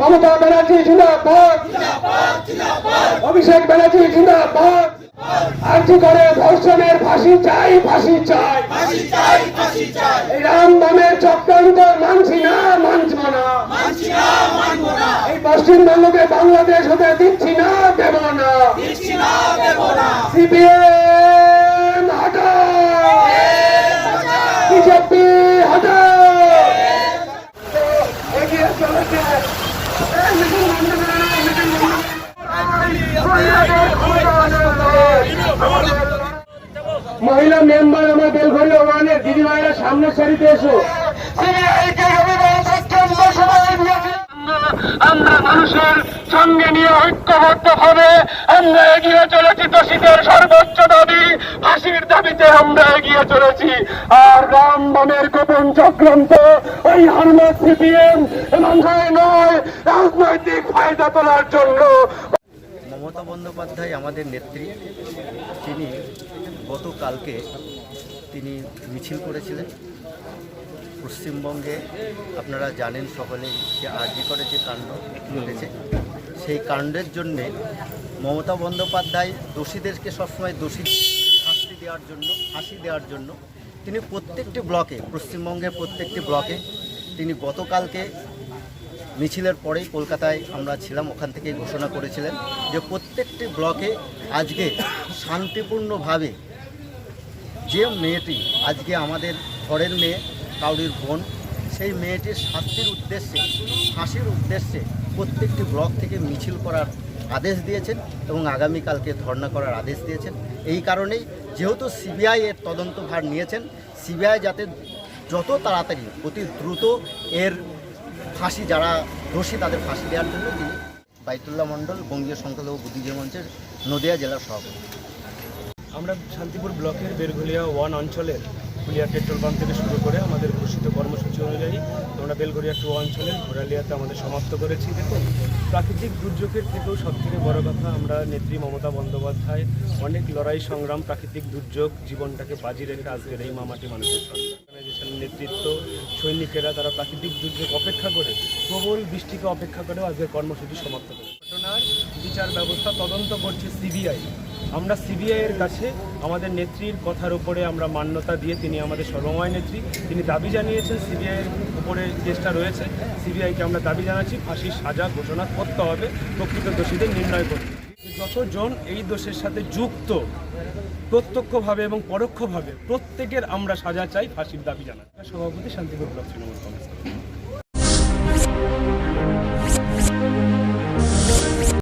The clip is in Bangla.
মমতা ব্যানার্জি জিন্দাবাদ। অভিষেক ব্যানার্জি জিন্দাবাদ। আর্জি করে ধর্ষণের ফাঁসি চাই ফাঁসি চাই। এই রাম বামের চক্রান্ত মানছি না মানছি না। এই পশ্চিমবঙ্গকে বাংলাদেশ হতে দিচ্ছি না দেব না। সিপিএম হটাও বিজেপি হটাও এগিয়ে চলেছে এই মিছিল বন্ধ করে না, মিছিল বন্ধ করে না। মহিলা মেম্বার আমার বেলঘড়ি ওয়ানের দিদি ভাইরা সামনের সারিতে এসো। আমরা মানুষের সঙ্গে নিয়ে ঐক্যবদ্ধ ভাবে আমরা এগিয়ে চলেছি দোষীদের সর্বোচ্চ দাবি, ফাঁসির দাবিতে আমরা এগিয়ে চলেছি। আর রাম বামের গোপন চক্রান্ত, ওই হারমাত সিপিএম এমনভাবে নয়, রাজনৈতিক ফায়দা তোলার জন্য মমতা বন্দ্যোপাধ্যায় আমাদের নেত্রী, তিনি গতকালকে তিনি মিছিল করেছিলেন। পশ্চিমবঙ্গে আপনারা জানেন সকলেই যে আরজি করে যে কাণ্ড ঘটেছে, সেই কাণ্ডের জন্যে মমতা বন্দ্যোপাধ্যায় দোষীদেরকে সবসময় দোষী শাস্তি দেওয়ার জন্য, ফাঁসি দেওয়ার জন্য তিনি প্রত্যেকটি ব্লকে, পশ্চিমবঙ্গের প্রত্যেকটি ব্লকে তিনি গতকালকে মিছিলের পরেই কলকাতায় আমরা ছিলাম, ওখান থেকেই ঘোষণা করেছিলেন যে প্রত্যেকটি ব্লকে আজকে শান্তিপূর্ণভাবে যে মেয়েটি, আজকে আমাদের ঘরের মেয়ে, কাউরির বোন, সেই মেয়েটির শাস্তির উদ্দেশ্যে, ফাঁসির উদ্দেশ্যে প্রত্যেকটি ব্লক থেকে মিছিল করার আদেশ দিয়েছেন এবং আগামীকালকে ধর্ণা করার আদেশ দিয়েছেন। এই কারণেই যেহেতু সিবিআই এর তদন্তভার নিয়েছেন, সিবিআই যাতে যত তাড়াতাড়ি, অতি দ্রুত এর ফাঁসি, যারা দোষী, তাদের ফাঁসি দেওয়ার জন্য তিনি বাইতুল্লাহ মণ্ডল, বঙ্গীয় সংখ্যালঘু বুদ্ধিজীবী মঞ্চের নদিয়া জেলার সভাপতি। আমরা শান্তিপুর ব্লকের বেরঘুলিয়া ওয়ান অঞ্চলের ফুলিয়া পেট্রোল পাম্প থেকে শুরু করে আমাদের ঘোষিত বেলঘরিয়া টু অঞ্চলের ঘোরালিয়াতে আমাদের সমাপ্ত করেছি, দেখুন। প্রাকৃতিক দুর্যোগের থেকেও সবথেকে বড় কথা আমরা নেত্রী মমতা বন্দ্যোপাধ্যায়, অনেক লড়াই সংগ্রাম, প্রাকৃতিক দুর্যোগ জীবনটাকে বাজি রেখে আজকের এই মামাটি মানুষের অর্গানাইজেশন নেতৃত্ব, সৈনিকেরা তারা প্রাকৃতিক দুর্যোগ অপেক্ষা করে, প্রবল বৃষ্টিকে অপেক্ষা করেও আজকের কর্মসূচি সমাপ্ত করে ঘটনার বিচার ব্যবস্থা তদন্ত করছে সিবিআই। আমরা সিবিআইয়ের কাছে আমাদের নেত্রীর কথার উপরে আমরা মান্যতা দিয়ে তিনি আমাদের সর্বময় নেত্রী। তিনি দাবি জানিয়েছেন সিবিআইয়ের উপরে চেষ্টা রয়েছে। সিবিআইকে আমরা দাবি জানাচ্ছি ফাঁসির সাজা ঘোষণা করতে হবে, প্রকৃত দোষীদের নির্ণয় করতে যতজন এই দোষের সাথে যুক্ত, প্রত্যক্ষভাবে এবং পরোক্ষভাবে প্রত্যেকের আমরা সাজা চাই, ফাঁসির দাবি জানাই। সভাপতি শান্তিপুর ব্লক তৃণমূল কংগ্রেস।